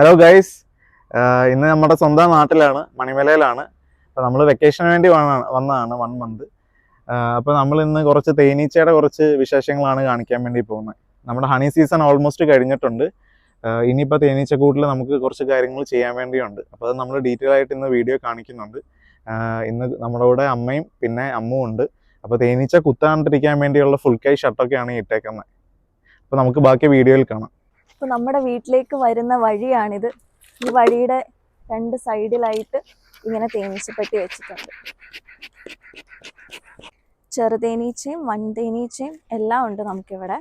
Hello guys ഇന്ന് നമ്മുടെ സ്വന്തം നാട്ടിലാണ് മണിമലയിലാണ്. അപ്പോൾ നമ്മൾ വെക്കേഷന് വേണ്ടി വന്നതാണ് വൺ മന്ത് അപ്പോൾ നമ്മൾ ഇന്ന് കുറച്ച് തേനീച്ചയുടെ കുറച്ച് വിശേഷങ്ങളാണ് കാണിക്കാൻ വേണ്ടി പോകുന്നത്. നമ്മുടെ ഹണി സീസൺ ഓൾമോസ്റ്റ് കഴിഞ്ഞിട്ടുണ്ട്. ഇനിയിപ്പോൾ തേനീച്ചക്കൂട്ടിൽ നമുക്ക് കുറച്ച് കാര്യങ്ങൾ ചെയ്യാൻ വേണ്ടിയുണ്ട്. അപ്പോൾ അത് നമ്മൾ ഡീറ്റെയിൽ ആയിട്ട് ഇന്ന് വീഡിയോ കാണിക്കുന്നുണ്ട്. ഇന്ന് നമ്മുടെ കൂടെ അമ്മയും പിന്നെ അമ്മും ഉണ്ട്. അപ്പോൾ തേനീച്ച കുത്താണ്ടിരിക്കാൻ വേണ്ടിയുള്ള ഫുൾ കൈ ഷർട്ടൊക്കെയാണ് ഇട്ടേക്കുന്നത്. അപ്പോൾ നമുക്ക് ബാക്കി വീഡിയോയിൽ കാണാം. ഇപ്പൊ നമ്മുടെ വീട്ടിലേക്ക് വരുന്ന വഴിയാണിത്. ഈ വഴിയുടെ രണ്ട് സൈഡിലായിട്ട് ഇങ്ങനെ തേനീച്ചപ്പെട്ടി വെച്ചിട്ടുണ്ട്. ചെറുതേനീച്ചയും വൻതേനീച്ചയും എല്ലാം ഉണ്ട് നമുക്കിവിടെ.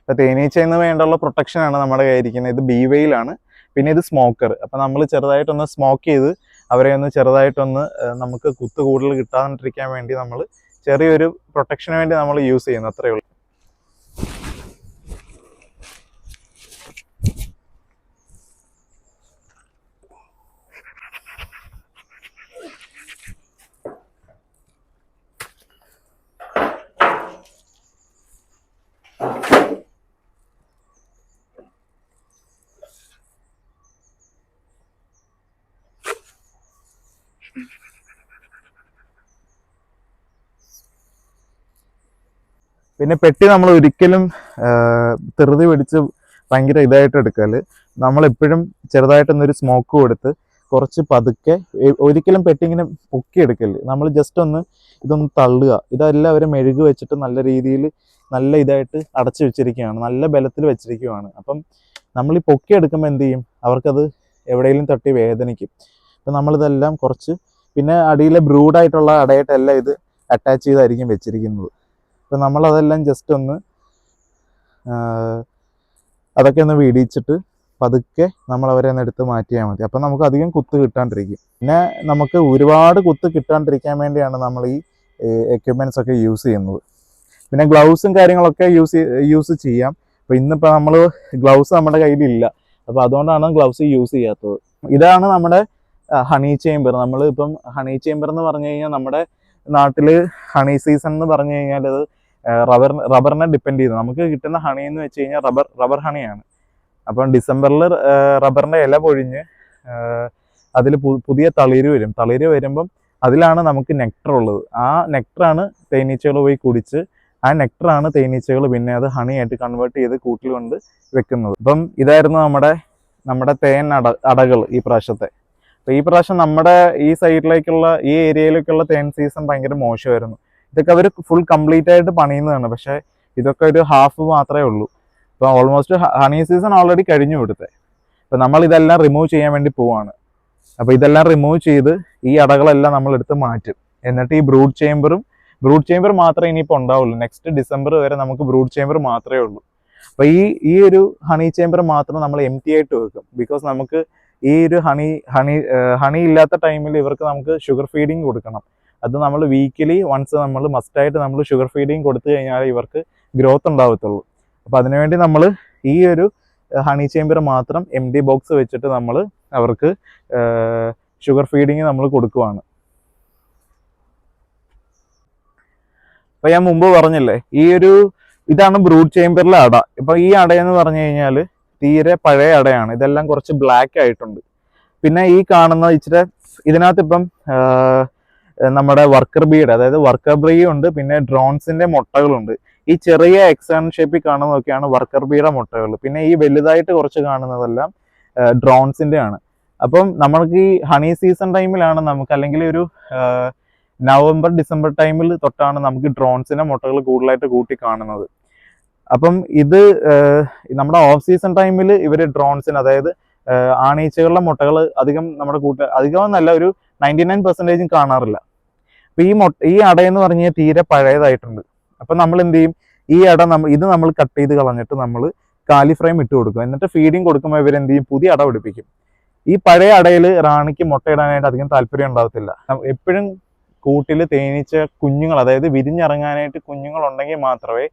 ഇപ്പൊ തേനീച്ചയിൽ വേണ്ടുള്ള പ്രൊട്ടക്ഷൻ ആണ് നമ്മുടെ കയ്യിരിക്കുന്നത് ഇത് ബീവയിലാണ്. പിന്നെ ഇത് സ്മോക്കർ അപ്പൊ നമ്മൾ ചെറുതായിട്ടൊന്ന് സ്മോക്ക് ചെയ്ത് അവരെ ഒന്ന് ചെറുതായിട്ടൊന്ന് നമുക്ക് കുത്ത് കൂടുതൽ കിട്ടാതിരിക്കാൻ വേണ്ടി നമ്മൾ ചെറിയൊരു പ്രൊട്ടക്ഷന് വേണ്ടി നമ്മൾ യൂസ് ചെയ്യുന്നു. അത്രയേ ഉള്ളൂ. പിന്നെ പെട്ടി നമ്മൾ ഒരിക്കലും തെറുതി പിടിച്ച് ഭയങ്കര ഇതായിട്ട് എടുക്കൽ. നമ്മളെപ്പോഴും ചെറുതായിട്ടൊന്നൊരു സ്മോക്ക് കൊടുത്ത് കുറച്ച് പതുക്കെ ഒരിക്കലും പെട്ടി ഇങ്ങനെ പൊക്കി എടുക്കൽ നമ്മൾ ജസ്റ്റ് ഒന്ന് ഇതൊന്ന് തള്ളുക. ഇതെല്ലാം അവരെ മെഴുക് വെച്ചിട്ട് നല്ല രീതിയിൽ നല്ല ഇതായിട്ട് അടച്ചു വെച്ചിരിക്കുകയാണ്. നല്ല ബലത്തിൽ വെച്ചിരിക്കുകയാണ്. അപ്പം നമ്മൾ ഈ പൊക്കി എടുക്കുമ്പോൾ എന്ത് ചെയ്യും? അവർക്കത് എവിടെയെങ്കിലും തട്ടി വേദനിക്കും. അപ്പം നമ്മളിതെല്ലാം കുറച്ച് പിന്നെ അടിയിലെ ബ്രൂഡായിട്ടുള്ള അടയായിട്ടെല്ലാം ഇത് അറ്റാച്ച് ചെയ്തായിരിക്കും വെച്ചിരിക്കുന്നത്. അപ്പം നമ്മളതെല്ലാം ജസ്റ്റ് ഒന്ന് അതൊക്കെ ഒന്ന് വീടിച്ചിട്ട് പതുക്കെ നമ്മൾ അവരെ ഒന്ന് എടുത്ത് മാറ്റിയാൽ മതി. അപ്പം നമുക്ക് അധികം കുത്ത് കിട്ടാണ്ടിരിക്കും. പിന്നെ നമുക്ക് ഒരുപാട് കുത്ത് കിട്ടാണ്ടിരിക്കാൻ വേണ്ടിയാണ് നമ്മൾ ഈ എക്യുപ്മെന്റ്സ് ഒക്കെ യൂസ് ചെയ്യുന്നത്. പിന്നെ ഗ്ലൗസും കാര്യങ്ങളൊക്കെ യൂസ് യൂസ് ചെയ്യാം. അപ്പോൾ ഇന്നിപ്പോൾ നമ്മൾ ഗ്ലൗസ് നമ്മുടെ കയ്യിലില്ല. അപ്പോൾ അതുകൊണ്ടാണ് ഗ്ലൗസ് യൂസ് ചെയ്യാത്തത്. ഇതാണ് നമ്മുടെ ഹണി ചേമ്പർ നമ്മൾ ഇപ്പം ഹണി ചേമ്പർ എന്ന് പറഞ്ഞു കഴിഞ്ഞാൽ നമ്മുടെ നാട്ടിൽ ഹണി സീസൺ എന്ന് പറഞ്ഞു കഴിഞ്ഞാൽ അത് റബ്ബർ റബ്ബറിനെ ഡിപ്പെൻഡ് ചെയ്ത് നമുക്ക് കിട്ടുന്ന ഹണി എന്ന് വെച്ച് കഴിഞ്ഞാൽ റബ്ബർ റബ്ബർ ഹണിയാണ് അപ്പം ഡിസംബറിൽ റബ്ബറിന്റെ ഇല പൊഴിഞ്ഞ് അതിൽ പുതിയ തളിര് വരും. തളിര് വരുമ്പം അതിലാണ് നമുക്ക് നെക്ടർ ഉള്ളത്. ആ നെക്ടറാണ് തേനീച്ചകൾ പോയി കുടിച്ച് ആ നെക്ടറാണ് തേനീച്ചകൾ പിന്നെ അത് ഹണിയായിട്ട് കൺവേർട്ട് ചെയ്ത് കൂട്ടിൽ കൊണ്ട് വെക്കുന്നത്. അപ്പം ഇതായിരുന്നു നമ്മുടെ നമ്മുടെ തേൻ അട അടകൾ ഈ പ്രാവശ്യത്തെ. അപ്പം ഈ പ്രാവശ്യം നമ്മുടെ ഈ സൈഡിലേക്കുള്ള ഈ ഏരിയയിലേക്കുള്ള തേൻ സീസൺ ഭയങ്കര മോശമായിരുന്നു. ഇതൊക്കെ അവർ ഫുൾ കംപ്ലീറ്റ് ആയിട്ട് പണിയുന്നതാണ്. പക്ഷേ ഇതൊക്കെ ഒരു ഹാഫ് മാത്രമേ ഉള്ളൂ. അപ്പോൾ ഓൾമോസ്റ്റ് ഹണി സീസൺ ഓൾറെഡി കഴിഞ്ഞു ഇവിടുത്തെ. അപ്പോൾ നമ്മൾ ഇതെല്ലാം റിമൂവ് ചെയ്യാൻ വേണ്ടി പോവാണ്. അപ്പോൾ ഇതെല്ലാം റിമൂവ് ചെയ്ത് ഈ അടകളെല്ലാം നമ്മൾ എടുത്ത് മാറ്റും. എന്നിട്ട് ഈ ബ്രൂഡ് ചേമ്പറും ബ്രൂഡ് ചേമ്പർ മാത്രമേ ഇനിയിപ്പോൾ ഉണ്ടാവുള്ളൂ. നെക്സ്റ്റ് ഡിസംബർ വരെ നമുക്ക് ബ്രൂഡ് ചേമ്പർ മാത്രമേ ഉള്ളൂ. അപ്പോൾ ഈ ഈ ഒരു ഹണി ചേമ്പർ മാത്രം നമ്മൾ എം ടി ആയിട്ട് വെക്കും. ബിക്കോസ് നമുക്ക് ഈ ഒരു ഹണി ഹണി ഹണി ഇല്ലാത്ത ടൈമിൽ ഇവർക്ക് നമുക്ക് ഷുഗർ ഫീഡിങ് കൊടുക്കണം. അത് നമ്മൾ വീക്കിലി വൺസ് നമ്മൾ മസ്റ്റായിട്ട് നമ്മൾ ഷുഗർ ഫീഡിങ് കൊടുത്തു കഴിഞ്ഞാൽ ഇവർക്ക് ഗ്രോത്ത് ഉണ്ടാവത്തുള്ളൂ. അപ്പോൾ അതിനുവേണ്ടി നമ്മൾ ഈ ഒരു ഹണി ചേമ്പർ മാത്രം എം ഡി ബോക്സ് വെച്ചിട്ട് നമ്മൾ അവർക്ക് ഷുഗർ ഫീഡിങ് നമ്മൾ കൊടുക്കുവാണ്. അപ്പൊ ഞാൻ മുമ്പ് പറഞ്ഞില്ലേ ഈ ഒരു ഇതാണ് ബ്രൂഡ് ചേമ്പറിലെ അട. ഇപ്പൊ ഈ അടയെന്ന് പറഞ്ഞു കഴിഞ്ഞാൽ തീരെ പഴയ അടയാണ്. ഇതെല്ലാം കുറച്ച് ബ്ലാക്ക് ആയിട്ടുണ്ട്. പിന്നെ ഈ കാണുന്ന ഇച്ചിരി ഇതിനകത്ത് ഇപ്പം നമ്മുടെ വർക്കർ ബീഡ് അതായത് വർക്കർ ബ്രീ ഉണ്ട് പിന്നെ ഡ്രോൺസിന്റെ മുട്ടകളുണ്ട്. ഈ ചെറിയ എക്സേൺ ഷേപ്പിൽ കാണുന്നതൊക്കെയാണ് വർക്കർ ബീയുടെ മുട്ടകൾ. പിന്നെ ഈ വലുതായിട്ട് കുറച്ച് കാണുന്നതെല്ലാം ഡ്രോൺസിന്റെ ആണ്. അപ്പം നമ്മൾക്ക് ഈ ഹണി സീസൺ ടൈമിലാണ് നമുക്ക് അല്ലെങ്കിൽ ഒരു നവംബർ ഡിസംബർ ടൈമിൽ തൊട്ടാണ് നമുക്ക് ഡ്രോൺസിന്റെ മുട്ടകൾ കൂടുതലായിട്ട് കൂട്ടി കാണുന്നത്. അപ്പം ഇത് നമ്മുടെ ഓഫ് സീസൺ ടൈമിൽ ഇവർ ഡ്രോൺസിന് അതായത് ആണീച്ചകളുടെ മുട്ടകൾ അധികം നമ്മുടെ കൂട്ട അധികം നല്ല ഒരു നയന്റി നയൻ പെർസെന്റേജും കാണാറില്ല. അപ്പൊ ഈ മൊട്ട ഈ അട എന്ന് പറഞ്ഞാൽ തീരെ പഴയതായിട്ടുണ്ട്. അപ്പൊ നമ്മൾ എന്ത് ചെയ്യും ഈ അട നമ്മൾ ഇത് നമ്മൾ കട്ട് ചെയ്ത് കളഞ്ഞിട്ട് നമ്മൾ കാലി ഫ്രെയിം ഇട്ട് കൊടുക്കും. എന്നിട്ട് ഫീഡിങ് കൊടുക്കുമ്പോൾ ഇവർ ചെയ്യും പുതിയ അട പിടിപ്പിക്കും. ഈ പഴയ അടയിൽ റാണിക്ക് മുട്ടയിടാനായിട്ട് അധികം താല്പര്യം ഉണ്ടാകത്തില്ല എപ്പോഴും കൂട്ടിൽ തേനീച്ച കുഞ്ഞുങ്ങൾ അതായത് വിരിഞ്ഞിറങ്ങാനായിട്ട് കുഞ്ഞുങ്ങൾ ഉണ്ടെങ്കിൽ മാത്രമേ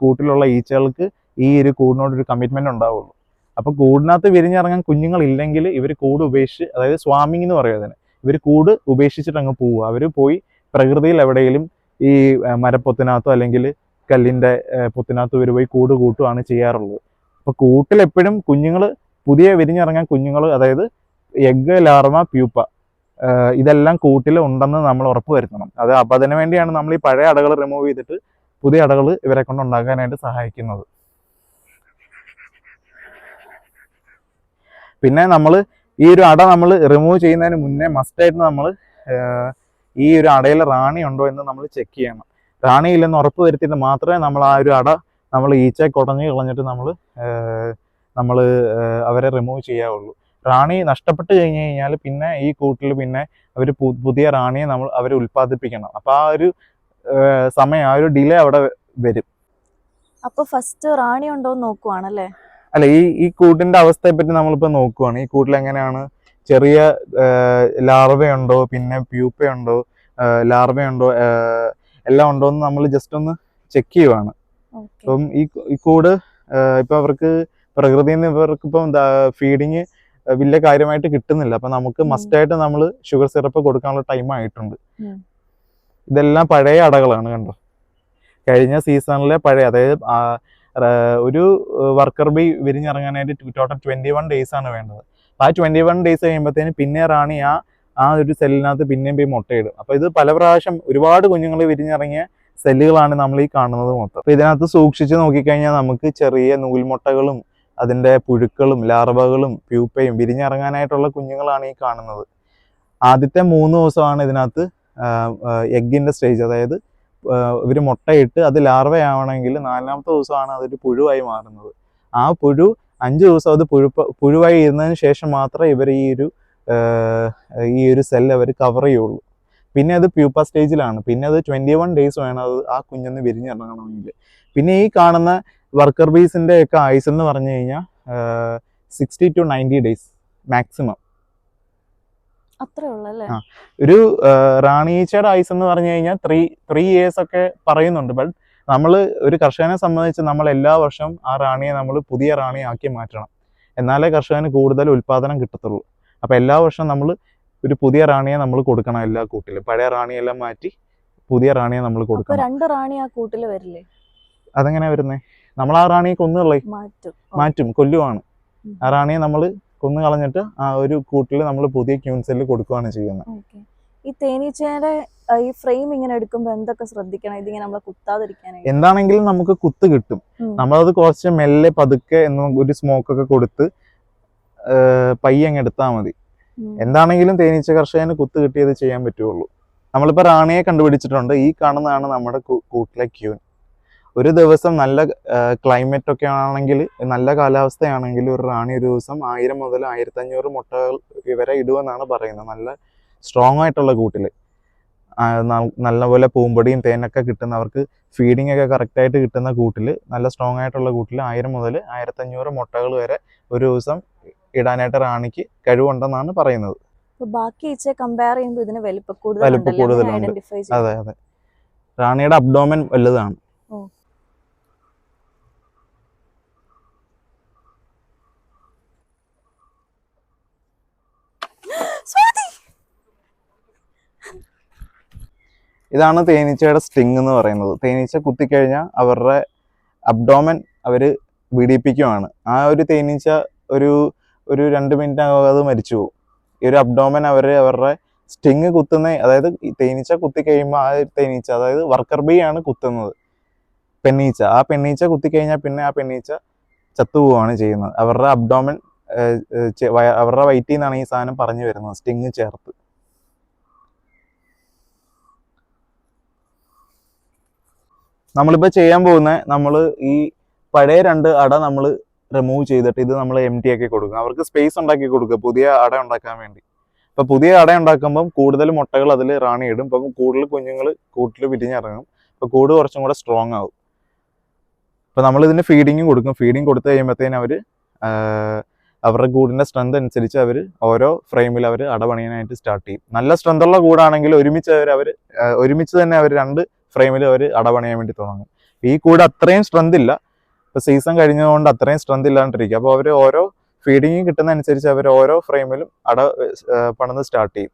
കൂട്ടിലുള്ള ഈച്ചകൾക്ക് ഈ ഒരു കൂടിനോട് ഒരു കമ്മിറ്റ്മെന്റ് ഉണ്ടാവുള്ളൂ. അപ്പൊ കൂടിനകത്ത് വിരിഞ്ഞിറങ്ങാൻ കുഞ്ഞുങ്ങൾ ഇല്ലെങ്കിൽ ഇവർ കൂട് ഉപേക്ഷിച്ച് അതായത് സ്വാമിങ് എന്ന് പറയും അതിന്. ഇവർ കൂട് ഉപേക്ഷിച്ചിട്ട് അങ്ങ് പോവുക. അവർ പോയി പ്രകൃതിയിൽ എവിടെയെങ്കിലും ഈ മരപ്പൊത്തിനകത്തോ അല്ലെങ്കിൽ കല്ലിന്റെ പൊത്തിനകത്തോ ഇവർ പോയി കൂട് കൂട്ടുകയാണ് ചെയ്യാറുള്ളത്. അപ്പോൾ കൂട്ടിൽ എപ്പോഴും കുഞ്ഞുങ്ങൾ പുതിയ വിരിഞ്ഞിറങ്ങാൻ കുഞ്ഞുങ്ങൾ അതായത് എഗ് ലാർമ പ്യൂപ്പ ഇതെല്ലാം കൂട്ടിൽ ഉണ്ടെന്ന് നമ്മൾ ഉറപ്പ് വരുത്തണം. അത് അപ്പം അതിനു വേണ്ടിയാണ് നമ്മൾ ഈ പഴയ അടകൾ റിമൂവ് ചെയ്തിട്ട് പുതിയ അടകൾ ഇവരെ കൊണ്ട് ഉണ്ടാക്കാനായിട്ട് സഹായിക്കുന്നത്. പിന്നെ നമ്മൾ ഈ ഒരു അട നമ്മൾ റിമൂവ് ചെയ്യുന്നതിന് മുന്നേ മസ്റ്റായിട്ട് നമ്മൾ ഈ ഒരു അടയിൽ റാണി ഉണ്ടോ എന്ന് നമ്മൾ ചെക്ക് ചെയ്യണം. റാണി ഇല്ലെന്ന് ഉറപ്പ് വരുത്തിയിട്ട് മാത്രമേ നമ്മൾ ആ ഒരു അട നമ്മൾ ഈച്ച കുടഞ്ഞ് കളഞ്ഞിട്ട് നമ്മൾ നമ്മൾ അവരെ റിമൂവ് ചെയ്യാവുള്ളൂ. റാണി നഷ്ടപ്പെട്ട് കഴിഞ്ഞ് കഴിഞ്ഞാൽ പിന്നെ ഈ കൂട്ടിൽ പിന്നെ അവർ പുതിയ റാണിയെ നമ്മൾ അവർ ഉൽപ്പാദിപ്പിക്കണം. അപ്പോൾ ആ ഒരു സമയം ആ ഒരു ഡിലേ അവിടെ വരും. അപ്പോൾ ഫസ്റ്റ് റാണി ഉണ്ടോ എന്ന് നോക്കുവാണല്ലേ? അല്ല ഈ ഈ കൂട്ടിന്റെ അവസ്ഥയെ പറ്റി നമ്മളിപ്പോൾ നോക്കുവാണ്. ഈ കൂട്ടിൽ എങ്ങനെയാണ്? ചെറിയ ലാർവയുണ്ടോ? പിന്നെ പ്യൂപ്പയുണ്ടോ? ലാർവയുണ്ടോ? എല്ലാം ഉണ്ടോ എന്ന് നമ്മൾ ജസ്റ്റ് ഒന്ന് ചെക്ക് ചെയ്യുവാണ്. അപ്പം ഈ ഈ കൂട് ഇപ്പൊ അവർക്ക് പ്രകൃതിയിൽ നിന്ന് ഇവർക്ക് ഇപ്പം ഫീഡിങ് വലിയ കാര്യമായിട്ട് കിട്ടുന്നില്ല. അപ്പൊ നമുക്ക് മസ്റ്റ് മസ്റ്റായിട്ട് നമ്മൾ ഷുഗർ സിറപ്പ് കൊടുക്കാനുള്ള ടൈം ആയിട്ടുണ്ട്. ഇതെല്ലാം പഴയ അടകളാണ് കണ്ടോ? കഴിഞ്ഞ സീസണിലെ പഴയ അതായത് ഒരു വർക്കർ ബി വിരിഞ്ഞിറങ്ങാനായിട്ട് ടോട്ടൽ ട്വന്റി വൺ ഡേയ്സ് ആണ് വേണ്ടത്. അപ്പൊ ആ ട്വന്റി വൺ ഡേയ്സ് കഴിയുമ്പോഴത്തേന് പിന്നെ റാണി ആ ആ ഒരു സെല്ലിനകത്ത് പിന്നെയും പോയി മുട്ടയിടും. അപ്പോൾ ഇത് പല പ്രാവശ്യം ഒരുപാട് കുഞ്ഞുങ്ങൾ വിരിഞ്ഞിറങ്ങിയ സെല്ലുകളാണ് നമ്മൾ ഈ കാണുന്നത് മൊത്തം. അപ്പൊ ഇതിനകത്ത് സൂക്ഷിച്ച് നോക്കിക്കഴിഞ്ഞാൽ നമുക്ക് ചെറിയ നൂൽമുട്ടകളും അതിന്റെ പുഴുക്കളും ലാർവകളും പ്യൂപ്പയും വിരിഞ്ഞിറങ്ങാനായിട്ടുള്ള കുഞ്ഞുങ്ങളാണ് ഈ കാണുന്നത്. ആദ്യത്തെ മൂന്ന് ദിവസമാണ് ഇതിനകത്ത് എഗ്ഗിന്റെ സ്റ്റേജ് അതായത് ഇവർ മുട്ടയിട്ട് അത് ലാർവയാവണമെങ്കിൽ നാലാമത്തെ ദിവസമാണ് അതൊരു പുഴുവായി മാറുന്നത്. ആ പുഴു അഞ്ച് ദിവസം അത് പുഴുപ്പ പുഴുവായി ഇരുന്നതിന് ശേഷം മാത്രമേ ഇവർ ഈ ഒരു ഈ ഒരു സെല്ല് അവർ കവർ ചെയ്യുള്ളൂ. പിന്നെ അത് പ്യൂപ്പ സ്റ്റേജിലാണ് പിന്നെ അത് ട്വന്റി വൺ ഡേയ്സ് വേണം അത് ആ കുഞ്ഞൊന്ന് വിരിഞ്ഞിറങ്ങണമെങ്കിൽ. പിന്നെ ഈ കാണുന്ന വർക്കർ ബീസിന്റെ ഒക്കെ ആയുസ് എന്ന് പറഞ്ഞു കഴിഞ്ഞാൽ sixty two ninety days maximum. ഒരു ആഹ്, റാണീച്ചയുടെ ആയുസ് എന്ന് പറഞ്ഞു കഴിഞ്ഞാൽ ത്രീ ത്രീ ഇയേഴ്സ് ഒക്കെ പറയുന്നുണ്ട്. ബട്ട് നമ്മൾ ഒരു കർഷകനെ സംബന്ധിച്ച് നമ്മൾ എല്ലാ വർഷവും ആ റാണിയെ നമ്മൾ പുതിയ റാണിയാക്കി മാറ്റണം. എന്നാലേ കർഷകന് കൂടുതൽ ഉൽപാദനം കിട്ടത്തുള്ളൂ. അപ്പൊ എല്ലാ വർഷവും നമ്മൾ ഒരു പുതിയ റാണിയെ നമ്മൾ കൊടുക്കണം എല്ലാ കൂട്ടിലും. പഴയ റാണിയെല്ലാം മാറ്റി പുതിയ റാണിയെ നമ്മൾ കൊടുക്കണം. രണ്ട് റാണി ആ കൂട്ടിൽ വരില്ലേ? അതെങ്ങനെ വരുന്നേ? നമ്മൾ ആ റാണിയെ കൊന്നുകളേ മാറ്റും. മാറ്റും കൊല്ലുവാണ്. ആ റാണിയെ നമ്മൾ കൊന്നു കളഞ്ഞിട്ട് ആ ഒരു കൂട്ടിൽ നമ്മൾ പുതിയ ക്യൂൻസെല്ല് കൊടുക്കുകയാണ് ചെയ്യുന്നത്. ഈ തേനീച്ചയുടെ ഈ ഫ്രെയിം ഇങ്ങനെ എടുക്കുമ്പോ എന്തൊക്കെ ശ്രദ്ധിക്കണം? ഇതിങ്ങനെ നമ്മൾ കുത്താതിരിക്കാൻ എന്താണെങ്കിലും നമുക്ക് കുത്ത് കിട്ടും. നമ്മളത് കുറച്ച് മെല്ലെ പതുക്കെ എന്ന് ഒരു സ്മോക്ക് ഒക്കെ കൊടുത്ത് പയ്യങ്ങ് എടുത്താൽ മതി. എന്താണെങ്കിലും തേനീച്ച കർഷകന് കുത്ത് കിട്ടിയത് ചെയ്യാൻ പറ്റുള്ളൂ. നമ്മളിപ്പോൾ റാണിയെ കണ്ടുപിടിച്ചിട്ടുണ്ട്. ഈ കാണുന്നതാണ് നമ്മുടെ കൂട്ടിലെ ക്യൂൻ. ഒരു ദിവസം നല്ല ക്ലൈമറ്റ് ഒക്കെ ആണെങ്കിൽ നല്ല കാലാവസ്ഥയാണെങ്കിൽ ഒരു റാണി ഒരു ദിവസം ആയിരം മുതൽ ആയിരത്തഞ്ഞൂറ് മുട്ടകൾ ഇവരെ ഇടുമെന്നാണ് പറയുന്നത്. നല്ല സ്ട്രോങ് ആയിട്ടുള്ള കൂട്ടിൽ നല്ലപോലെ പൂമ്പൊടിയും തേനൊക്കെ കിട്ടുന്നവർക്ക് ഫീഡിംഗ് ഒക്കെ കറക്റ്റായിട്ട് കിട്ടുന്ന കൂട്ടിൽ നല്ല സ്ട്രോങ് ആയിട്ടുള്ള കൂട്ടിൽ ആയിരം മുതൽ ആയിരത്തഞ്ഞൂറ് മുട്ടകൾ വരെ ഒരു ദിവസം ഇടാനായിട്ട് റാണിക്ക് കഴിവുണ്ടെന്നാണ് പറയുന്നത്. ബാക്കി ഈച്ചയെ കമ്പയർ ചെയ്യുമ്പോൾ ഇതിന് വലിപ്പം വലിപ്പം കൂടുതലുണ്ട്. അതെ അതെ. റാണിയുടെ അബ്ഡോമൻ വലുതാണ്. ഇതാണ് തേനീച്ചയുടെ സ്റ്റിങ് എന്ന് പറയുന്നത്. തേനീച്ച കുത്തിക്കഴിഞ്ഞാൽ അവരുടെ അബ്ഡോമൻ അവർ വിടിപ്പിക്കുവാണ്. ആ ഒരു തേനീച്ച ഒരു ഒരു രണ്ട് മിനിറ്റ് അത് മരിച്ചു പോകും ഈ ഒരു അബ്ഡോമൻ അവർ അവരുടെ സ്റ്റിങ് കുത്തുന്ന അതായത് തേനീച്ച കുത്തി കഴിയുമ്പോൾ ആ തേനീച്ച അതായത് വർക്കർ ബീ ആണ് കുത്തുന്നത്. പെണ്ണീച്ച. ആ പെണ്ണീച്ച കുത്തിക്കഴിഞ്ഞാൽ പിന്നെ ആ പെണ്ണീച്ച ചത്തുപോവാണ് ചെയ്യുന്നത്. അവരുടെ അബ്ഡോമൻ അവരുടെ വയറ്റിൽ നിന്നാണ് ഈ സാധനം പറഞ്ഞു വരുന്നത് സ്റ്റിങ് ചേർത്ത്. നമ്മളിപ്പോൾ ചെയ്യാൻ പോകുന്ന നമ്മൾ ഈ പഴയ രണ്ട് അട നമ്മൾ റിമൂവ് ചെയ്തിട്ട് ഇത് നമ്മൾ എം ടി ആക്കി കൊടുക്കും. അവർക്ക് സ്പേസ് ഉണ്ടാക്കി കൊടുക്കുക പുതിയ അട ഉണ്ടാക്കാൻ വേണ്ടി. അപ്പോൾ പുതിയ അട ഉണ്ടാക്കുമ്പം കൂടുതൽ മുട്ടകൾ അതിൽ റാണി ഇടും. അപ്പം കൂടുതൽ കുഞ്ഞുങ്ങൾ കൂട്ടിൽ വിരിഞ്ഞിറങ്ങും അപ്പോൾ കൂട് കുറച്ചും കൂടെ സ്ട്രോങ് ആവും. അപ്പോൾ നമ്മൾ ഇതിന് ഫീഡിങ്ങും കൊടുക്കും. ഫീഡിങ് കൊടുത്തു കഴിയുമ്പോഴത്തേനും അവർ അവരുടെ കൂടിന്റെ സ്ട്രെങ്ത് അനുസരിച്ച് അവർ ഓരോ ഫ്രെയിമിൽ അവർ അടപണിയാനായിട്ട് സ്റ്റാർട്ട് ചെയ്യും. നല്ല സ്ട്രെങ്ത് ഉള്ള കൂടാണെങ്കിൽ ഒരുമിച്ച് അവർ അവർ ഒരുമിച്ച് തന്നെ അവർ രണ്ട് ഫ്രെയിമിൽ അവർ അടപണിയാൻ വേണ്ടി തുടങ്ങും. ഈ കൂടെ അത്രയും സ്ട്രെങ്ത് ഇല്ല. ഇപ്പോൾ സീസൺ കഴിഞ്ഞതുകൊണ്ട് അത്രയും സ്ട്രെങ്ത് ഇല്ലാണ്ടിരിക്കും അപ്പോൾ അവർ ഓരോ ഫീഡിങ് കിട്ടുന്ന അനുസരിച്ച് അവർ ഓരോ ഫ്രെയിമിലും അട പണന്ന് പണിത് സ്റ്റാർട്ട് ചെയ്യും.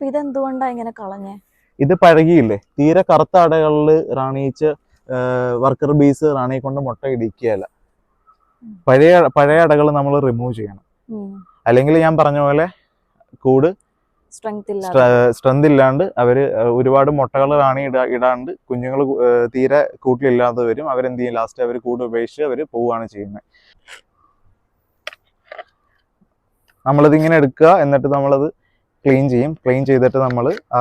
ഇതെന്തുകൊണ്ടാണ് ഇതെന്തുകൊണ്ടാ ഇങ്ങനെ കളഞ്ഞേ? ഇത് പഴകിയില്ലേ? തീരെ കറുത്ത അടകളിൽ റാണിയിച്ച് വർക്കർ ബീസ് റാണിയെ കൊണ്ട് മുട്ട ഇടിക്കുകയല്ല. പഴയ പഴയ അടകൾ നമ്മൾ റിമൂവ് ചെയ്യണം. അല്ലെങ്കിൽ ഞാൻ പറഞ്ഞ പോലെ കൂട് സ്ട്രെങ്ത് ഇല്ലാണ്ട് അവർ ഒരുപാട് മുട്ടകൾ റാണി ഇടാ ഇടാണ്ട് കുഞ്ഞുങ്ങൾ തീരെ കൂട്ടിലില്ലാതെ വരും. അവരെന്ത് ചെയ്യും ലാസ്റ്റ് അവർ കൂട് ഉപേക്ഷിച്ച് അവർ പോവുകയാണ് ചെയ്യുന്നത് നമ്മളിത് ഇങ്ങനെ എടുക്കുക എന്നിട്ട് നമ്മളത് ക്ലീൻ ചെയ്യും. ക്ലീൻ ചെയ്തിട്ട് നമ്മൾ ആ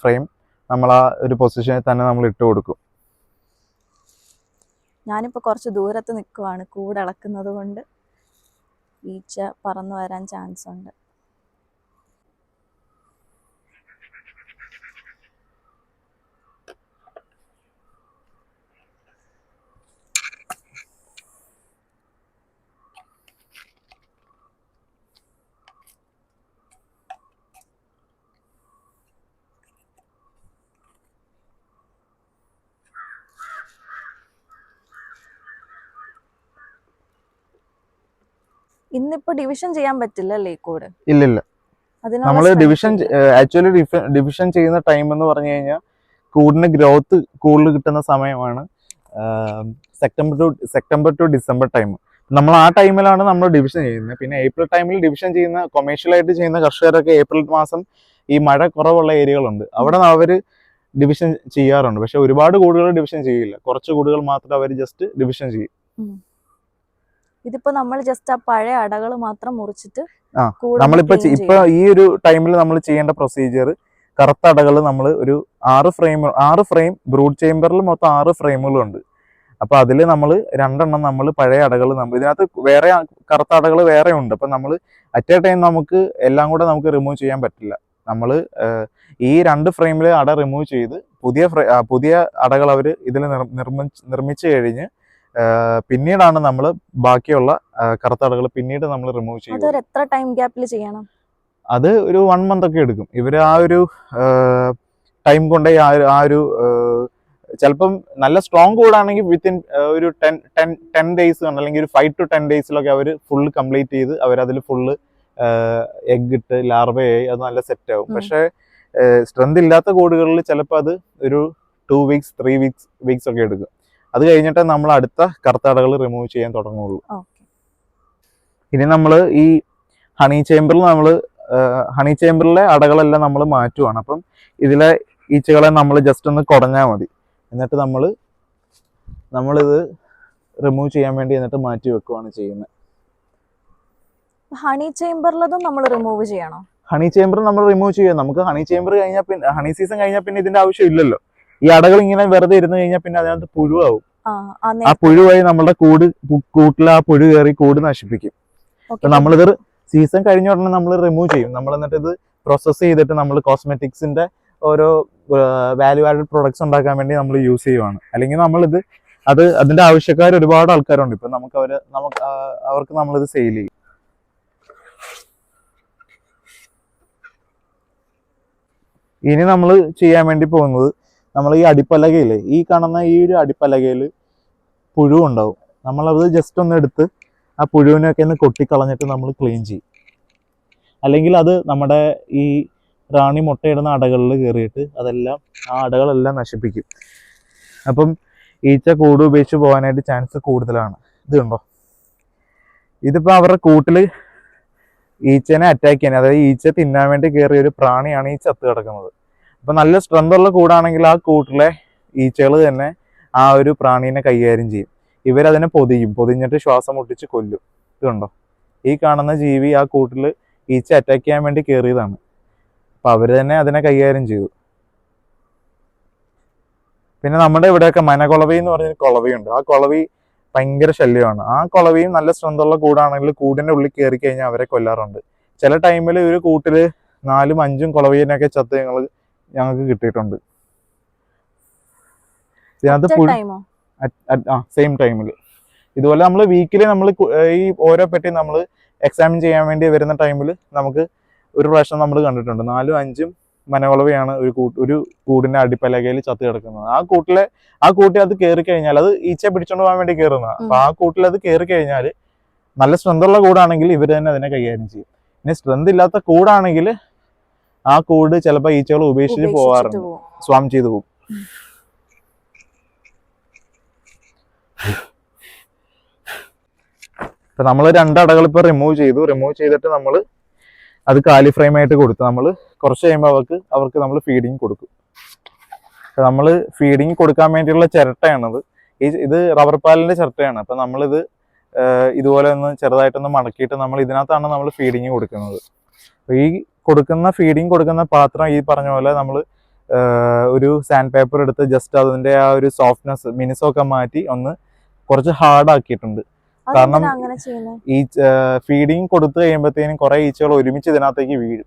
ഫ്രെയിം നമ്മൾ ആ ഒരു പൊസിഷനിൽ തന്നെ നമ്മൾ ഇട്ട് കൊടുക്കും. ഞാനിപ്പോ കുറച്ച് ദൂരത്ത് നിൽക്കുവാണ് കൂട് ഇളക്കുന്നത് കൊണ്ട്. ഈച്ച പറന്നു വരാൻ ചാൻസ് ഉണ്ട് ഇന്നിപ്പോ ഡിവിഷൻ ചെയ്യാൻ പറ്റില്ല അല്ലേ കോഡ് ഇല്ലില്ല. നമ്മൾ നമ്മൾ ഡിവിഷൻ ആക്ച്വലി ഡിവിഷൻ ചെയ്യുന്ന ടൈം എന്ന് പറഞ്ഞു കഴിഞ്ഞാൽ കൂടിന് ഗ്രോത്ത് കൂടുതൽ കിട്ടുന്ന സമയമാണ് September to September to December time നമ്മൾ ആ ടൈമിലാണ് നമ്മൾ ഡിവിഷൻ ചെയ്യുന്നത്. പിന്നെ ഏപ്രിൽ ടൈമിൽ ഡിവിഷൻ ചെയ്യുന്ന കൊമേഴ്ഷ്യലായിട്ട് ചെയ്യുന്ന കർഷകരൊക്കെ ഏപ്രിൽ മാസം ഈ മഴ കുറവുള്ള ഏരിയകളുണ്ട്. അവിടെ അവർ ഡിവിഷൻ ചെയ്യാറുണ്ട്. പക്ഷെ ഒരുപാട് കൂടുതൽ ഡിവിഷൻ ചെയ്യില്ല. കുറച്ച് കൂടുതൽ മാത്രമേ അവർ ജസ്റ്റ് ഡിവിഷൻ ചെയ്യും. ഇതിപ്പോ നമ്മൾ ജസ്റ്റ് ആ പഴയ അടകൾ മാത്രം മുറിച്ചിട്ട് നമ്മളിപ്പോ ഇപ്പൊ ഈ ഒരു ടൈമിൽ നമ്മൾ ചെയ്യേണ്ട പ്രൊസീജിയർ കറുത്ത അടകൾ നമ്മൾ ഒരു ആറ് ഫ്രെയിം ആറ് ഫ്രെയിം ബ്രൂഡ് ചേംബറിൽ മൊത്തം ആറ് ഫ്രെയിമുകളുണ്ട് അപ്പൊ അതിൽ നമ്മൾ രണ്ടെണ്ണം നമ്മൾ പഴയ അടകൾ നമ്മൾ ഇതിനകത്ത് വേറെ കറുത്ത അടകൾ വേറെ ഉണ്ട്. അപ്പൊ നമ്മൾ അറ്റ് എ ടൈം നമുക്ക് എല്ലാം കൂടെ നമുക്ക് റിമൂവ് ചെയ്യാൻ പറ്റില്ല. നമ്മൾ ഈ രണ്ട് ഫ്രെയിമിൽ അട റിമൂവ് ചെയ്ത് പുതിയ പുതിയ അടകൾ അവർ ഇതിൽ നിർമ്മിച്ച് നിർമ്മിച്ചു കഴിഞ്ഞ് പിന്നീടാണ് നമ്മൾ ബാക്കിയുള്ള കറുത്തടകൾ പിന്നീട് നമ്മൾ റിമൂവ് ചെയ്യുന്നത് എത്ര ടൈം ഗ്യാപ്പിൽ ചെയ്യണം? അത് ഒരു വൺ മന്ത് ഒക്കെ എടുക്കും. ഇവർ ആ ഒരു ടൈം കൊണ്ട് ആ ഒരു ആ ഒരു ചിലപ്പം നല്ല സ്ട്രോങ് കൂടാണെങ്കിൽ വിത്തിൻ ഒരു ടെൻ ടെൻ ടെൻ ഡേയ്സ് അല്ലെങ്കിൽ ഒരു ഫൈവ് ടു ടെൻ ഡേയ്സിലൊക്കെ അവർ ഫുള്ള് കംപ്ലീറ്റ് ചെയ്ത് അവരതിൽ ഫുള്ള് എഗ് ഇട്ട് ലാർവയായി അത് നല്ല സെറ്റ് ആവും. പക്ഷേ സ്ട്രെങ്ത് ഇല്ലാത്ത കൂടുകളിൽ ചിലപ്പോൾ അത് ഒരു two weeks three weeks weeks ഒക്കെ എടുക്കും. അത് കഴിഞ്ഞിട്ട് നമ്മൾ അടുത്ത കറുത്തടകൾ റിമൂവ് ചെയ്യാൻ തുടങ്ങുള്ളൂ. ഇനി നമ്മൾ ഈ ഹണി ചേമ്പറിൽ നമ്മൾ ഹണി ചേമ്പറിലെ അടകളെല്ലാം നമ്മൾ മാറ്റുവാണ്. അപ്പം ഇതിലെ ഈച്ചകളെ നമ്മൾ ജസ്റ്റ് ഒന്ന് കുടഞ്ഞാൽ മതി. എന്നിട്ട് നമ്മൾ നമ്മളിത് റിമൂവ് ചെയ്യാൻ വേണ്ടി എന്നിട്ട് മാറ്റി വെക്കുവാണ് ചെയ്യുന്നത് ഹണി ചേമ്പറിലതും നമ്മൾ റിമൂവ് ചെയ്യണോ? ഹണി ചേമ്പർ നമ്മൾ റിമൂവ് ചെയ്യുക നമുക്ക് ഹണി ചേമ്പർ കഴിഞ്ഞാൽ പിന്നെ ഹണി സീസൺ കഴിഞ്ഞാൽ പിന്നെ ഇതിന്റെ ആവശ്യം ഇല്ലല്ലോ. ഈ അടകൾ ഇങ്ങനെ വെറുതെ ഇരുന്ന് കഴിഞ്ഞാൽ പിന്നെ അതിനകത്ത് പുഴുവാകും ആ ആ വഴി നമ്മുടെ കൂട് കൂട്ടിൽ ആ പുഴു കയറി കൂട് നശിപ്പിക്കും. നമ്മളിത് സീസൺ കഴിഞ്ഞ ഉടനെ നമ്മൾ റിമൂവ് ചെയ്യും. നമ്മൾ എന്നിട്ട് ഇത് പ്രോസസ്സ് ചെയ്തിട്ട് നമ്മൾ കോസ്മെറ്റിക്സിന്റെ ഓരോ വാല്യൂ ആഡഡ് പ്രൊഡക്ട്സ് ഉണ്ടാക്കാൻ വേണ്ടി നമ്മൾ യൂസ് ചെയ്യുവാണ്. അല്ലെങ്കിൽ നമ്മളിത് അത് അതിന്റെ ആവശ്യക്കാർ ഒരുപാട് ആൾക്കാരുണ്ട്. ഇപ്പൊ നമുക്ക് അവർ നമുക്ക് അവർക്ക് നമ്മളിത് സെയിൽ ചെയ്യും. ഇനി നമ്മൾ ചെയ്യാൻ വേണ്ടി പോകുന്നത് നമ്മൾ ഈ അടിപ്പലകയിൽ ഈ കാണുന്ന ഈ ഒരു അടിപ്പലകയിൽ പുഴു ഉണ്ടാവും. നമ്മളത് ജസ്റ്റ് ഒന്ന് എടുത്ത് ആ പുഴുവിനെയൊക്കെ ഒന്ന് കൊട്ടിക്കളഞ്ഞിട്ട് നമ്മൾ ക്ലീൻ ചെയ്യും. അല്ലെങ്കിൽ അത് നമ്മുടെ ഈ റാണി മുട്ടയിടുന്ന അടകളിൽ കയറിയിട്ട് അതെല്ലാം ആ അടകളെല്ലാം നശിപ്പിക്കും. അപ്പം ഈച്ച കൂട് ഉപയോഗിച്ച് പോകാനായിട്ട് ചാൻസ് കൂടുതലാണ്. ഇതുണ്ടോ ഇതിപ്പോൾ അവരുടെ കൂട്ടിൽ ഈച്ചനെ അറ്റാക്ക് ചെയ്യാൻ അതായത് ഈച്ച തിന്നാൻ വേണ്ടി കയറിയ ഒരു പ്രാണിയാണ് ഈ ചത്ത് കിടക്കുന്നത്. അപ്പം നല്ല സ്ട്രെങ്ത് ഉള്ള കൂടാണെങ്കിൽ ആ കൂട്ടിലെ ഈച്ചകൾ തന്നെ ആ ഒരു പ്രാണീനെ കൈകാര്യം ചെയ്യും. ഇവരതിനെ പൊതിയും. പൊതിഞ്ഞിട്ട് ശ്വാസം മുട്ടിച്ച് കൊല്ലും. ഇത് കണ്ടോ? ഈ കാണുന്ന ജീവി ആ കൂട്ടിൽ ഈച്ച അറ്റാക്ക് ചെയ്യാൻ വേണ്ടി കയറിയതാണ് അപ്പൊ അവർ തന്നെ അതിനെ കൈകാര്യം ചെയ്തു. പിന്നെ നമ്മുടെ ഇവിടെയൊക്കെ മനകൊളവി എന്ന് പറഞ്ഞൊരു കുളവിയുണ്ട്. ആ കൊളവി ഭയങ്കര ശല്യമാണ്. ആ കൊളവിയും നല്ല സ്ട്രെങ്ത് ഉള്ള കൂടാണെങ്കിൽ കൂടിന്റെ ഉള്ളിൽ കയറി കഴിഞ്ഞാൽ അവരെ കൊല്ലാറുണ്ട്. ചില ടൈമിൽ ഒരു കൂട്ടിൽ നാലും അഞ്ചും കുളവീനൊക്കെ ചത്ത് ഞങ്ങൾ ഞങ്ങൾക്ക് കിട്ടിയിട്ടുണ്ട്. ഇതിനകത്ത് ആ സെയിം ടൈമിൽ ഇതുപോലെ നമ്മൾ വീക്കിലി നമ്മൾ ഈ ഓരോ പെട്ടി നമ്മൾ എക്സാമിൻ ചെയ്യാൻ വേണ്ടി വരുന്ന ടൈമിൽ നമുക്ക് ഒരു പ്രാവശ്യം നമ്മൾ കണ്ടിട്ടുണ്ട്. നാലും അഞ്ചും മനവളവയാണ് ഒരു കൂട്ട് ഒരു കൂടിന്റെ അടിപ്പലകയിൽ ചത്ത് കിടക്കുന്നത്. ആ കൂട്ടിലെ ആ കൂട്ടിൽ അത് കയറി കഴിഞ്ഞാൽ അത് ഈച്ച പിടിച്ചോണ്ട് പോകാൻ വേണ്ടി കയറുന്നതാണ് അപ്പൊ ആ കൂട്ടിൽ അത് കയറി കഴിഞ്ഞാൽ നല്ല സ്ട്രെങ്ത് ഉള്ള കൂടാണെങ്കിൽ ഇവർ തന്നെ അതിനെ കൈകാര്യം ചെയ്യും. ഇനി സ്ട്രെങ്ത് ഇല്ലാത്ത കൂടാണെങ്കിൽ ആ കൂട് ചിലപ്പോൾ ഈച്ചകൾ ഉപേക്ഷിച്ച് പോവാറുണ്ട്. സ്വാം ചെയ്തു പോകും ഇപ്പൊ നമ്മൾ രണ്ടടകൾ ഇപ്പൊ റിമൂവ് ചെയ്തു. റിമൂവ് ചെയ്തിട്ട് നമ്മൾ അത് കാലി ഫ്രെയിം ആയിട്ട് കൊടുത്തു നമ്മൾ കുറച്ച് കഴിയുമ്പോൾ അവർക്ക് അവർക്ക് നമ്മൾ ഫീഡിങ് കൊടുക്കും. നമ്മൾ ഫീഡിങ് കൊടുക്കാൻ വേണ്ടിയുള്ള ചിരട്ടയാണത്. ഈ ഇത് റബ്ബർ പാലിന്റെ ചിരട്ടയാണ്. അപ്പൊ നമ്മളിത് ഇതുപോലെ ഒന്ന് ചെറുതായിട്ടൊന്ന് മടക്കിയിട്ട് നമ്മൾ ഇതിനകത്താണ് നമ്മൾ ഫീഡിങ് കൊടുക്കുന്നത്. അപ്പൊ ഈ കൊടുക്കുന്ന ഫീഡിങ് കൊടുക്കുന്ന പാത്രം ഈ പറഞ്ഞ പോലെ നമ്മൾ ഒരു സാൻഡ് പേപ്പർ എടുത്ത് ജസ്റ്റ് അതിന്റെ ആ ഒരു സോഫ്റ്റ്നെസ് മിനിസൊക്കെ മാറ്റി ഒന്ന് കുറച്ച് ഹാർഡ് ആക്കിയിട്ടുണ്ട്. കാരണം ഈ ഫീഡിങ് കൊടുത്തു കഴിയുമ്പോഴത്തേനും കുറെ ഈച്ചകൾ ഒരുമിച്ച് ഇതിനകത്തേക്ക് വീഴും.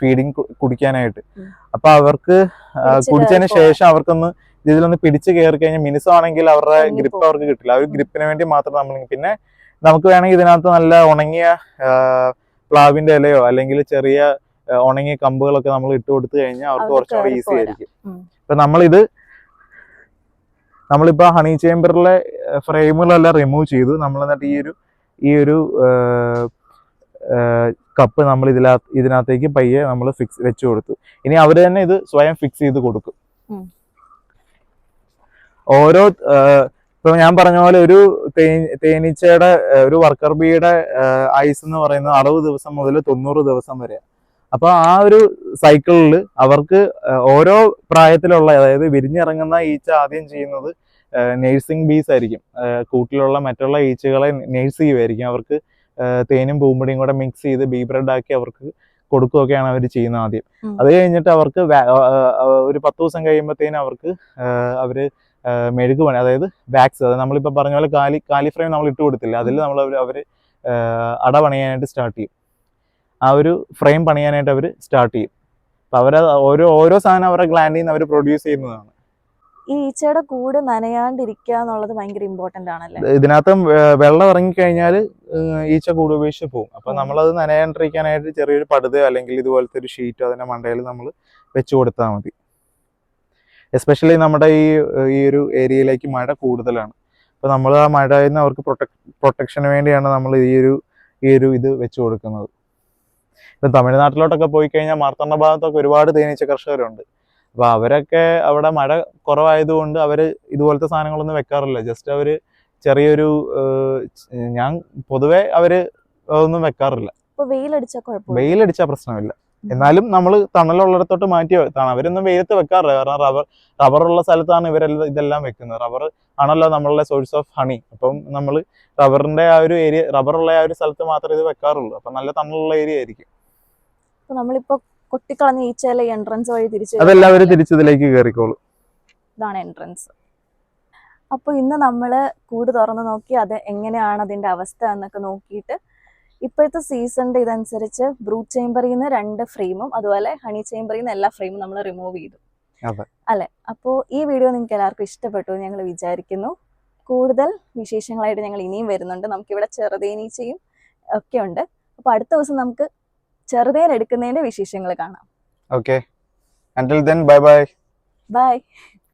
ഫീഡിങ് കുടിക്കാനായിട്ട്. അപ്പൊ അവർക്ക് കുടിച്ചതിന് ശേഷം അവർക്കൊന്ന് ഇതിലൊന്ന് പിടിച്ച് കയറി കഴിഞ്ഞാൽ മിനുസമാണെങ്കിൽ അവരുടെ ഗ്രിപ്പ് അവർക്ക് കിട്ടില്ല. ആ ഒരു ഗ്രിപ്പിന് വേണ്ടി മാത്രം നമ്മൾ പിന്നെ നമുക്ക് വേണമെങ്കിൽ ഇതിനകത്ത് നല്ല ഉണങ്ങിയ പ്ലാവിന്റെ ഇലയോ അല്ലെങ്കിൽ ചെറിയ ഉണങ്ങിയ കമ്പുകളൊക്കെ നമ്മൾ ഇട്ട് കൊടുത്തു കഴിഞ്ഞാൽ അവർക്ക് കുറച്ചുകൂടി ഈസി. ആയിരിക്കും. ഇപ്പൊ നമ്മളിത് നമ്മളിപ്പോ ഹണി ചേമ്പറിലെ ഫ്രെയിമുകളെല്ലാം റിമൂവ് ചെയ്തു. നമ്മൾ എന്നിട്ട് ഈ ഒരു ഈ ഒരു കപ്പ് നമ്മൾ ഇതിലാ ഇതിനകത്തേക്ക് പയ്യെ നമ്മൾ ഫിക്സ് വെച്ചു കൊടുത്തു. ഇനി അവർ തന്നെ ഇത് സ്വയം ഫിക്സ് ചെയ്ത് കൊടുക്കും. ഓരോ ഇപ്പൊ ഞാൻ പറഞ്ഞ പോലെ ഒരു തേനീച്ചയുടെ ഒരു വർക്കർ ബീയുടെ ഐസ് എന്ന് പറയുന്നത് അറുപത് ദിവസം മുതൽ തൊണ്ണൂറ് ദിവസം വരെ. അപ്പൊ ആ ഒരു സൈക്കിളിൽ അവർക്ക് ഓരോ പ്രായത്തിലുള്ള അതായത് വിരിഞ്ഞിറങ്ങുന്ന ഈച്ച ആദ്യം ചെയ്യുന്നത് നേഴ്സിംഗ് ബീസ് ആയിരിക്കും. കൂട്ടിലുള്ള മറ്റുള്ള ഈച്ചകളെ നേഴ്സ് ചെയ്യുമായിരിക്കും അവർക്ക് തേനും പൂമ്പടിയും കൂടെ മിക്സ് ചെയ്ത് ബീ ബ്രെഡ് ആക്കി അവർക്ക് കൊടുക്കുകയൊക്കെയാണ് അവർ ചെയ്യുന്നത് ആദ്യം. അത് കഴിഞ്ഞിട്ട് അവർക്ക് ഒരു പത്ത് ദിവസം കഴിയുമ്പോഴത്തേനും അവർക്ക് അവർ മെഴുക് പണി അതായത് വാക്സ് അതായത് നമ്മളിപ്പോൾ പറഞ്ഞ പോലെ കാലി കാലിഫ്രെയിം നമ്മൾ ഇട്ട് കൊടുത്തില്ല. അതിൽ നമ്മൾ അവർ അവർ അട പണിയാനായിട്ട് സ്റ്റാർട്ട് ചെയ്യും. ആ ഒരു ഫ്രെയിം പണിയാനായിട്ട് അവർ സ്റ്റാർട്ട് ചെയ്യും. അപ്പം അവർ ഓരോ ഓരോ സാധനം അവരുടെ ഗ്ലാൻഡിൽ നിന്ന് അവർ പ്രൊഡ്യൂസ് ചെയ്യുന്നതാണ്. ഈ ഈച്ചയുടെ കൂട് നനയാണ്ടിരിക്കുക എന്നുള്ളത് ഭയങ്കര ഇമ്പോർട്ടന്റ് ആണല്ലേ? ഇതിനകത്ത് വെള്ളം ഇറങ്ങിക്കഴിഞ്ഞാൽ ഈച്ച കൂട് ഉപേക്ഷിച്ച് പോകും അപ്പൊ. നമ്മളത് നനയാണ്ടിരിക്കാനായിട്ട് ചെറിയൊരു പടുതയോ അല്ലെങ്കിൽ ഇതുപോലത്തെ ഒരു ഷീറ്റോ അതിന്റെ മണ്ടയിൽ നമ്മൾ വെച്ചു കൊടുത്താൽ മതി. എസ്പെഷ്യലി നമ്മുടെ ഈ ഈ ഒരു ഏരിയയിലേക്ക് മഴ കൂടുതലാണ്. അപ്പൊ നമ്മൾ ആ മഴയിൽ നിന്ന് അവർക്ക് പ്രൊട്ടക് പ്രൊട്ടക്ഷന് വേണ്ടിയാണ് നമ്മൾ ഈ ഒരു ഈ ഒരു ഇത് വെച്ചു കൊടുക്കുന്നത്. ഇപ്പം തമിഴ്നാട്ടിലോട്ടൊക്കെ പോയി കഴിഞ്ഞാൽ മാർത്തണ്ഡ ഭാഗത്തൊക്കെ ഒരുപാട് തേനീച്ച കർഷകരുണ്ട്. അപ്പോൾ അവരൊക്കെ അവിടെ മഴ കുറവായതുകൊണ്ട് അവർ ഇതുപോലത്തെ സാധനങ്ങളൊന്നും വെക്കാറില്ല. ജസ്റ്റ് അവർ ചെറിയൊരു ഞാൻ പൊതുവെ അവർ അതൊന്നും വെക്കാറില്ല. വെയിലടിച്ചാൽ പ്രശ്നമില്ല. എന്നാലും നമ്മൾ തണലുള്ളിടത്തോട്ട് മാറ്റി വെത്താണ് അവരൊന്നും വെയിലത്ത് വെക്കാറില്ല. കാരണം റബ്ബർ റബ്ബറുള്ള സ്ഥലത്താണ് ഇവരെല്ലാം ഇതെല്ലാം വെക്കുന്നത്. റബ്ബർ ആണല്ലോ നമ്മളുടെ സോഴ്സ് ഓഫ് ഹണി അപ്പം നമ്മൾ റബ്ബറിന്റെ ആ ഒരു ഏരിയ റബ്ബറുള്ള ആ ഒരു സ്ഥലത്ത് മാത്രമേ ഇത് വെക്കാറുള്ളൂ. അപ്പം നല്ല തണലുള്ള ഏരിയ ആയിരിക്കും. അപ്പൊ നമ്മളിപ്പോ കൊട്ടിക്കളഞ്ഞ ഈച്ചയിലെ എൻട്രൻസ് വഴി തിരിച്ചു അതെല്ലാവരും തിരിച്ചു തിരിച്ചതിലേക്ക് കയറിക്കോളും ഇതാണ് എൻട്രൻസ് അപ്പോൾ ഇന്ന് നമ്മൾ കൂട് തുറന്ന് നോക്കി അത് എങ്ങനെയാണ് അതിന്റെ അവസ്ഥ എന്നൊക്കെ നോക്കിയിട്ട് ഇപ്പോഴത്തെ സീസണിന്റെ ഇതനുസരിച്ച് ബ്രൂട്ട് ചേംബറിൽ നിന്ന് രണ്ട് ഫ്രെയിമും അതുപോലെ ഹണി ചേംബറിൽ നിന്ന് എല്ലാ ഫ്രെയിമും നമ്മൾ റിമൂവ് ചെയ്തു. അല്ലെ? അപ്പോൾ ഈ വീഡിയോ നിങ്ങൾക്ക് എല്ലാവർക്കും ഇഷ്ടപ്പെട്ടു എന്ന് ഞങ്ങൾ വിചാരിക്കുന്നു. കൂടുതൽ വിശേഷങ്ങളായിട്ട് ഞങ്ങൾ ഇനിയും വരുന്നുണ്ട്. നമുക്കിവിടെ ചെറുതേനീച്ചയും ഒക്കെ ഉണ്ട്. അപ്പോൾ അടുത്ത ദിവസം നമുക്ക് ചെറുതേൻ എടുക്കുന്നതിന്റെ വിശേഷങ്ങൾ കാണാം ഓക്കെ ബൈ ബൈ ബൈ